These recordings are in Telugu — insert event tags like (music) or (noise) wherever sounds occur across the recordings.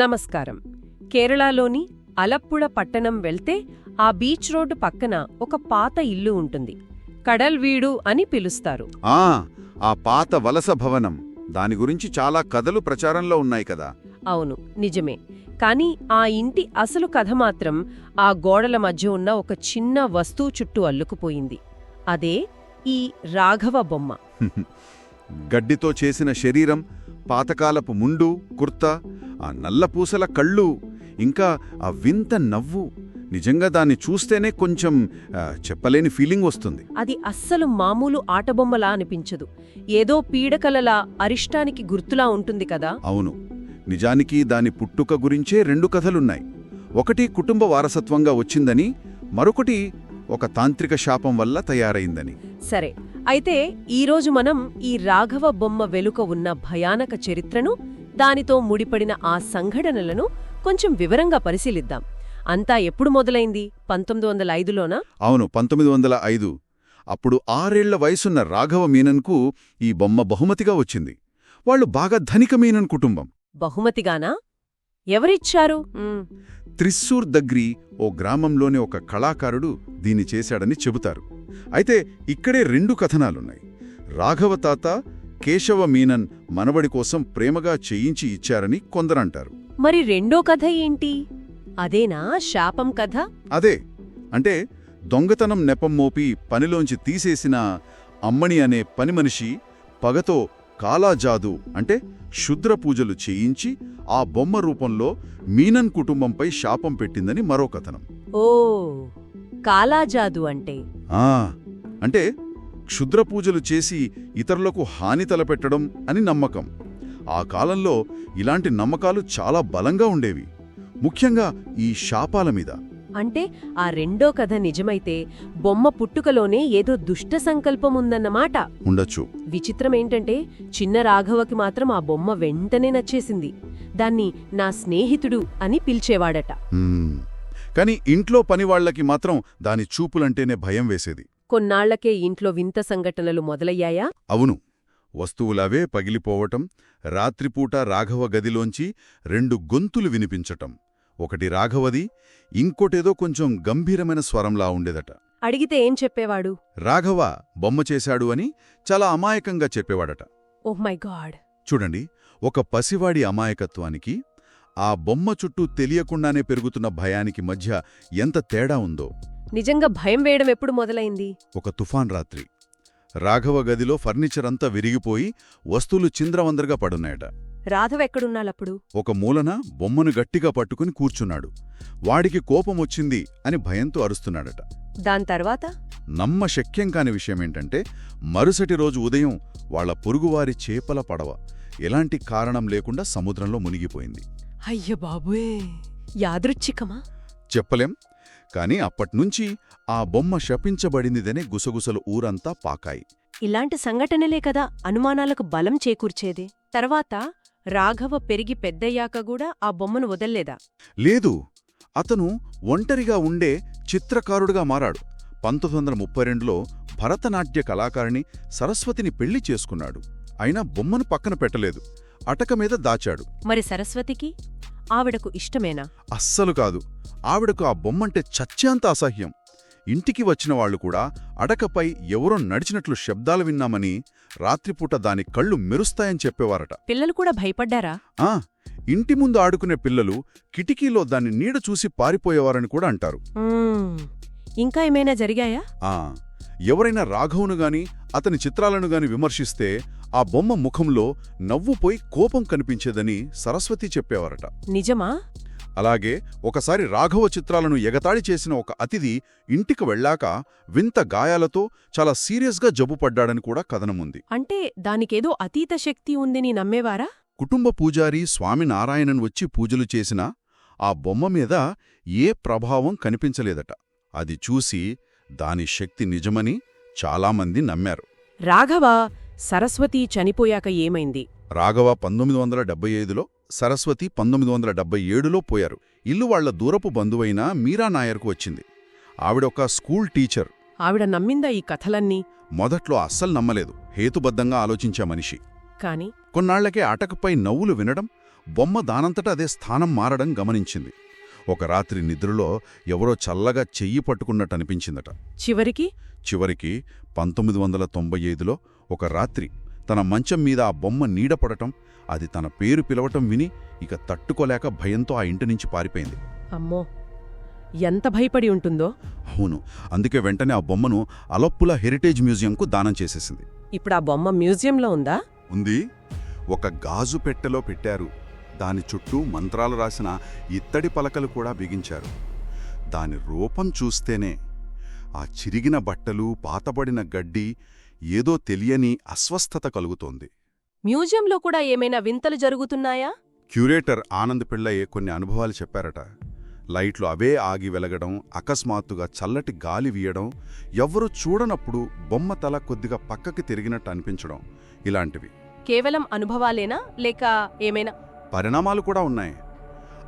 నమస్కారం. కేరళలోని అలప్పుళ పట్టణం వెళ్తే ఆ బీచ్ రోడ్డు పక్కన ఒక పాత ఇల్లు ఉంటుంది. కడల్వీడు అని పిలుస్తారు. ఆ ఆ పాత వలస భవనం. దాని గురించి చాలా కథలు ప్రచారంలో ఉన్నాయి కదా. అవును నిజమే. కాని ఆ ఇంటి అసలు కథ మాత్రం ఆ గోడల మధ్య ఉన్న ఒక చిన్న వస్తువు చుట్టూ అల్లుకుపోయింది. అదే ఈ రాఘవ బొమ్మ. (laughs) గడ్డితో చేసిన శరీరం పాతకాలపు ముండు కుర్తా ఆ నల్లపూసల కళ్ళు ఇంకా ఆ వింత నవ్వు. నిజంగా దాన్ని చూస్తేనే కొంచెం చెప్పలేని ఫీలింగ్ వస్తుంది. అది అస్సలు మామూలు ఆటబొమ్మలా అనిపించదు. ఏదో పీడకలలా అరిష్టానికి గుర్తులా ఉంటుంది కదా? అవును. నిజానికి దాని పుట్టుక గురించే రెండు కథలున్నాయి. ఒకటి కుటుంబ వారసత్వంగా వచ్చిందని మరొకటి ఒక తాంత్రిక శాపం వల్ల తయారైందని. సరే. అయితే ఈరోజు మనం ఈ రాఘవ బొమ్మ వెలుక ఉన్న భయానక చరిత్రను దానితో ముడిపడిన ఆ సంఘటనలను కొంచెం వివరంగా పరిశీలిద్దాం. అంతా ఎప్పుడు మొదలైంది? పంతొమ్మిది వందల ఐదులోనా? అవును పంతొమ్మిది వందల ఐదు. అప్పుడు ఆరేళ్ళ వయసున్న రాఘవ మీనన్కు ఈ బొమ్మ బహుమతిగా వచ్చింది. వాళ్ళు బాగా ధనిక మీనన్ కుటుంబం. బహుమతిగానా? ఎవరిచ్చారు? త్రిస్సూర్ దగ్గరి ఓ గ్రామంలోని ఒక కళాకారుడు దీన్ని చేశాడని చెబుతారు. అయితే ఇక్కడే రెండు కథనాలున్నాయి. రాఘవ తాత కేశవ మీనన్ మనవడి కోసం ప్రేమగా చేయించి ఇచ్చారని కొందరంటారు. మరి రెండో కథ ఏంటి? అదేనా శాపం కథ? అదే అంటే దొంగతనం నెపం మోపి పనిలోంచి తీసేసిన అమ్మణి అనే పనిమనిషి పగతో కాలాజాదు అంటే శుద్ర పూజలు చేయించి ఆ బొమ్మ రూపంలో మీనన్ కుటుంబంపై శాపం పెట్టిందని మరో కథనం. ఓ కాలాజాదు అంటే? అంటే క్షుద్ర పూజలు చేసి ఇతరులకు హాని తలపెట్టడం అని నమ్మకం. ఆ కాలంలో ఇలాంటి నమ్మకాలు చాలా బలంగా ఉండేవి. ముఖ్యంగా ఈ శాపాల మీద. అంటే ఆ రెండో కథ నిజమైతే బొమ్మ పుట్టుకలోనే ఏదో దుష్ట సంకల్పం ఉందన్నమాట ఉండొచ్చు. విచిత్రమేంటంటే చిన్న రాఘవకి మాత్రం ఆ బొమ్మ వెంటనే నచ్చేసింది. దాన్ని నా స్నేహితుడు అని పిలిచేవాడట. కాని ఇంట్లో పనివాళ్ళకి మాత్రం దాని చూపులంటేనే భయం వేసేది. కొన్నాళ్ళకే ఇంట్లో వింత సంఘటనలు మొదలయ్యాయా? అవును. వస్తువులవే పగిలిపోవటం రాత్రిపూట రాఘవ గదిలోంచి రెండు గొంతులు వినిపించటం. ఒకటి రాఘవది ఇంకోటేదో కొంచెం గంభీరమైన స్వరంలా ఉండేదట. అడిగితే ఏం చెప్పేవాడు? రాఘవ బొమ్మ చేశాడు అని చాలా అమాయకంగా చెప్పేవాడట. Oh my God! చూడండి ఒక పసివాడి అమాయకత్వానికి ఆ బొమ్మ చుట్టూ తెలియకుండానే పెరుగుతున్న భయానికి మధ్య ఎంత తేడా ఉందో. నిజంగా భయం వేయడం ఎప్పుడు మొదలైంది? ఒక తుఫాన్ రాత్రి. రాఘవ గదిలో ఫర్నిచర్ అంతా విరిగిపోయి వస్తువులు చింద్రవందరగా పడున్నాయట. రాఘవ ఎక్కడున్నాలప్పుడు? ఒక మూలన బొమ్మను గట్టిగా పట్టుకుని కూర్చున్నాడు. వాడికి కోపం వచ్చింది అని భయంతో అరుస్తున్నాడట. దాని తర్వాత? నమ్మ శక్యం కాని విషయమేంటంటే మరుసటి రోజు ఉదయం వాళ్ళ పొరుగువారి చేపల పడవ ఎలాంటి కారణం లేకుండా సముద్రంలో మునిగిపోయింది. అయ్య బాబుయే! యాదృచ్ఛికమా? చెప్పలేం. కాని అప్పట్నుంచి ఆ బొమ్మ శపించబడిందిదనే గుసగుసలు ఊరంతా పాకాయి. ఇలాంటి సంఘటనలే కదా అనుమానాలకు బలం చేకూర్చేది. తర్వాత రాఘవ పెరిగి పెద్దయ్యాక కూడా ఆ బొమ్మను వదల్లేదా? లేదు. అతను ఒంటరిగా ఉండే చిత్రకారుడుగా మారాడు. పంతొమ్మిది వందల ముప్పై రెండులో భరతనాట్య కళాకారిణి సరస్వతిని పెళ్ళి చేసుకున్నాడు. అయినా బొమ్మను పక్కన పెట్టలేదు. అటక మీద దాచాడు. మరి సరస్వతికి? ఆవిడకు ఇష్టమేనా? అస్సలు కాదు. ఆవిడకు ఆ బొమ్మంటే చచ్చేంత అసహ్యం. ఇంటికి వచ్చిన వాళ్ళు కూడా అడకపై ఎవరో నడిచినట్లు శబ్దాలు విన్నామని రాత్రిపూట దాని కళ్ళు మెరుస్తాయని చెప్పేవారట. పిల్లలు కూడా భయపడ్డారా? ఆ ఇంటి ముందు ఆడుకునే పిల్లలు కిటికీలో దాన్ని నీడ చూసి పారిపోయేవారని కూడా అంటారు. ఇంకా ఏమైనా జరిగాయా? ఆ ఎవరైనా రాఘవును గాని అతని చిత్రాలను గాని విమర్శిస్తే ఆ బొమ్మ ముఖంలో నవ్వుపోయి కోపం కనిపించేదని సరస్వతి చెప్పేవారట. నిజమా? అలాగే ఒకసారి రాఘవ చిత్రాలను ఎగతాళి చేసిన ఒక అతిథి ఇంటికి వెళ్ళాక వింత గాయాలతో చాలా సీరియస్గా జబ్బుపడ్డాడని కూడా కథనముంది. అంటే దానికేదో అతీత శక్తి ఉందని నమ్మేవారా? కుటుంబ పూజారి స్వామినారాయణన్ వచ్చి పూజలు చేసినా ఆ బొమ్మ మీద ఏ ప్రభావం కనిపించలేదట. అది చూసి దాని శక్తి నిజమని చాలామంది నమ్మారు. రాఘవ సరస్వతి చనిపోయాక ఏమైంది? రాఘవ పంతొమ్మిది వందల డెబ్బై ఐదులో సరస్వతి పంతొమ్మిది వందల డెబ్బై ఏడులో పోయారు. ఇల్లు వాళ్ళ దూరపు బంధువైన మీరా నాయర్కు వచ్చింది. ఆవిడొక స్కూల్ టీచర్. ఆవిడ నమ్మిందా ఈ కథలన్నీ? మొదట్లో అస్సలు నమ్మలేదు. హేతుబద్ధంగా ఆలోచించే మనిషి. కాని? కొన్నాళ్ళకే అటకపై నవ్వులు వినడం బొమ్మ దానంతట అదే స్థానం మారడం గమనించింది. ఒక రాత్రి నిద్రలో ఎవరో చల్లగా చెయ్యి పట్టుకున్నట్టు అనిపించిందట. చివరికి? చివరికి పంతొమ్మిది వందల తొంభై ఐదులో ఒక రాత్రి తన మంచం మీద ఆ బొమ్మ నీడపడటం అది తన పేరు పిలవటం విని ఇక తట్టుకోలేక భయంతో ఆ ఇంటి నుంచి పారిపోయింది. అమ్మో! ఎంత భయపడి ఉంటుందో? అవును. అందుకే వెంటనే ఆ బొమ్మను అలప్పుల హెరిటేజ్ మ్యూజియంకు దానం చేసేసింది. ఇప్పుడు ఆ బొమ్మ మ్యూజియంలో ఉందా? ఉంది. ఒక గాజు పెట్టెలో పెట్టారు. దాని చుట్టూ మంత్రాలు రాసిన ఇత్తడి పలకలు కూడా బిగించారు. దాని రూపం చూస్తేనే ఆ చిరిగిన బట్టలు పాతబడిన గడ్డి ఏదో తెలియని అస్వస్థత కలుగుతోంది. మ్యూజియంలో కూడా ఏమైనా వింతలు జరుగుతున్నాయా? క్యూరేటర్ ఆనంద్ పిళ్ళయ్య కొన్ని అనుభవాలు చెప్పారట. లైట్లు అవే ఆగి వెలగడం అకస్మాత్తుగా చల్లటి గాలి వీయడం ఎవ్వరూ చూడనప్పుడు బొమ్మ తల కొద్దిగా పక్కకి తిరిగినట్టు అనిపించడం ఇలాంటివి. కేవలం అనుభవాలేనా? లేక ఏమైనా? పరిణామాలు కూడా ఉన్నాయి.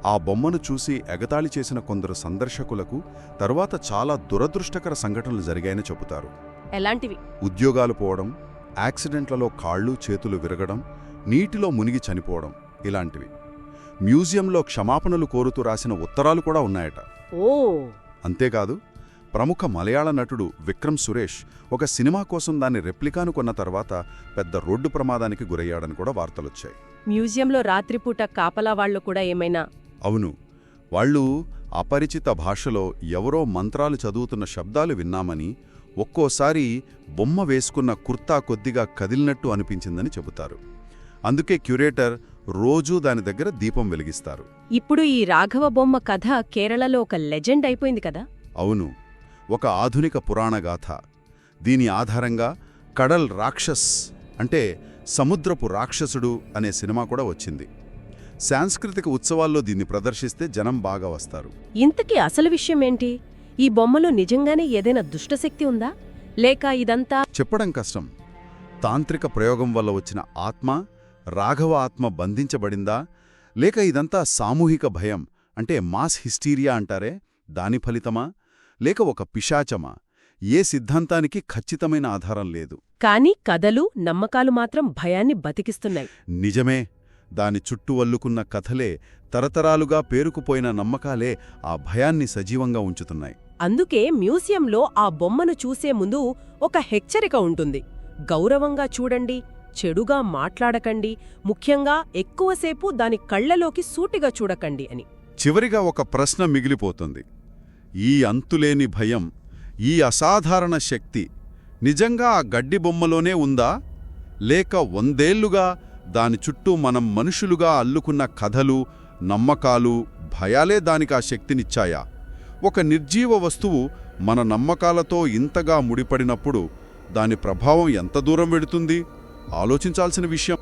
ఆ బొమ్మను చూసి ఎగతాళి చేసిన కొందరు సందర్శకులకు తరువాత చాలా దురదృష్టకర సంఘటనలు జరిగాయని చెబుతారు. ఎలాంటివి? ఉద్యోగాలు పోవడం యాక్సిడెంట్లలో కాళ్ళు చేతులు విరగడం నీటిలో మునిగి చనిపోవడం ఇలాంటివి. మ్యూజియంలో క్షమాపణలు కోరుతూ రాసిన ఉత్తరాలు కూడా ఉన్నాయట. ఓ! అంతేకాదు ప్రముఖ మలయాళ నటుడు విక్రమ్ సురేష్ ఒక సినిమా కోసం దాని రెప్లికాను కొన్న తర్వాత పెద్ద రోడ్డు ప్రమాదానికి గురయ్యాడని కూడా వార్తలొచ్చాయి. మ్యూజియంలో రాత్రిపూట కాపలా వాళ్ళు కూడా ఏమైనా? అవును. వాళ్ళు అపరిచిత భాషలో ఎవరో మంత్రాలు చదువుతున్న శబ్దాలు విన్నామని ఒక్కోసారి బొమ్మ వేసుకున్న కుర్తా కొద్దిగా కదిలినట్టు అనిపించిందని చెబుతారు. అందుకే క్యూరేటర్ రోజూ దాని దగ్గర దీపం వెలిగిస్తారు. ఇప్పుడు ఈ రాఘవ బొమ్మ కథ కేరళలో ఒక లెజెండ్ అయిపోయింది కదా? అవును. ఒక ఆధునిక పురాణగాథ దీని ఆధారంగా కడల్ రాక్షస్ అంటే సముద్రపు రాక్షసుడు అనే సినిమా కూడా వచ్చింది. సాంస్కృతిక ఉత్సవాల్లో దీన్ని ప్రదర్శిస్తే జనం బాగా వస్తారు. ఇంతకీ అసలు విషయం ఏంటి? ఈ బొమ్మలో నిజంగానే ఏదైనా దుష్టశక్తి ఉందా? లేక ఇదంతా చెప్పడం కష్టం. తాంత్రిక ప్రయోగం వల్ల వచ్చిన ఆత్మ రాఘవ ఆత్మ బంధించబడిందా? లేక ఇదంతా సామూహిక భయం అంటే మాస్ హిస్టీరియా అంటారే? దాని ఫలితమా? లేక ఒక పిశాచమా? ఏ సిద్ధాంతానికి ఖచ్చితమైన ఆధారం లేదు. కానీ కథలు నమ్మకాలు మాత్రం భయాన్ని బతికిస్తున్నాయి. నిజమే. దాని చుట్టూ అల్లుకున్న కథలే తరతరాలుగా పేరుకుపోయిన నమ్మకాలే ఆ భయాన్ని సజీవంగా ఉంచుతున్నాయి. అందుకే మ్యూజియంలో ఆ బొమ్మను చూసే ముందు ఒక హెచ్చరిక ఉంటుంది. గౌరవంగా చూడండి చెడుగా మాట్లాడకండి ముఖ్యంగా ఎక్కువసేపు దాని కళ్ళలోకి సూటిగా చూడకండి అని. చివరిగా ఒక ప్రశ్న మిగిలిపోతుంది. ఈ అంతులేని భయం ఈ అసాధారణ శక్తి నిజంగా ఆ గడ్డి బొమ్మలోనే ఉందా? లేక వందేళ్ళుగా దాని చుట్టూ మనం మనుషులుగా అల్లుకున్న కథలు నమ్మకాలు భయాలే దానికి ఆ శక్తినిచ్చాయా? ఒక నిర్జీవ వస్తువు మన నమ్మకాలతో ఇంతగా ముడిపడినప్పుడు దాని ప్రభావం ఎంత దూరం వెడుతుంది ఆలోచించాల్సిన విషయం.